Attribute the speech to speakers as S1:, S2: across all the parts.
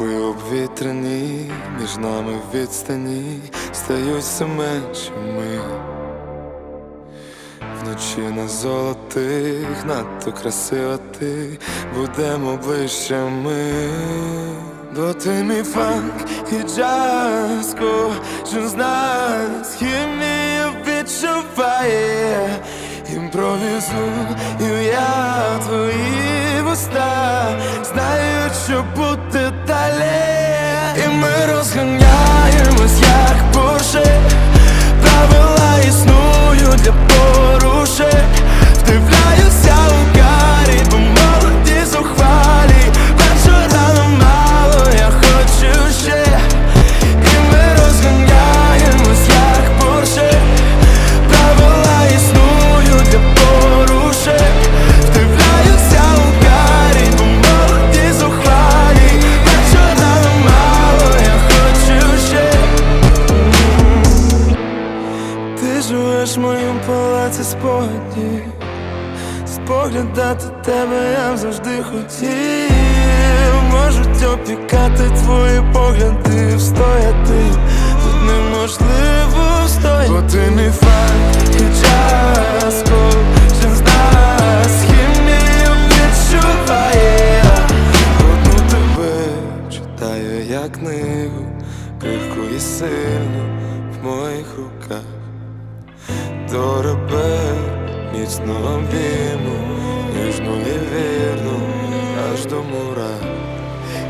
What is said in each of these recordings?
S1: Губи обвітряні, між нами відстані стають все меншими. Вночі на золотих, надто красива ти, будемо ближчими. Бо ти мій фанк і джаз, кожен з нас хімію відчуває, імпровізую я твої вуста, знаю, що буде існують в моїм палаці спогадів Споглядати тебе я завжди хотів. Можуть опікати твої погляди Встояти. Тут неможливо встояти. Бо ти мій факт і час Кожен з нас хімію відчуває. Одну тебе читаю як книгу Крихку і сильну в моїх руках до ребер міцно обійму, ніжно і вірну, аж до мура.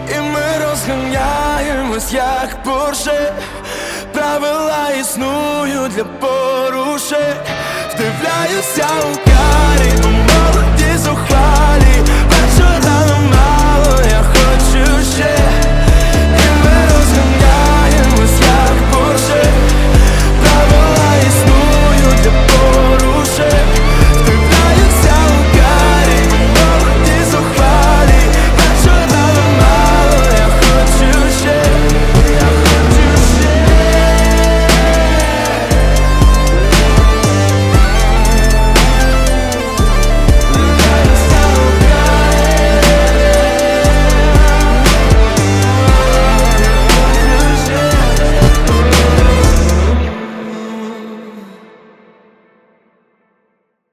S1: І ми розганяємось, як Порше Правила існують для порушень Вдивляюся у карі,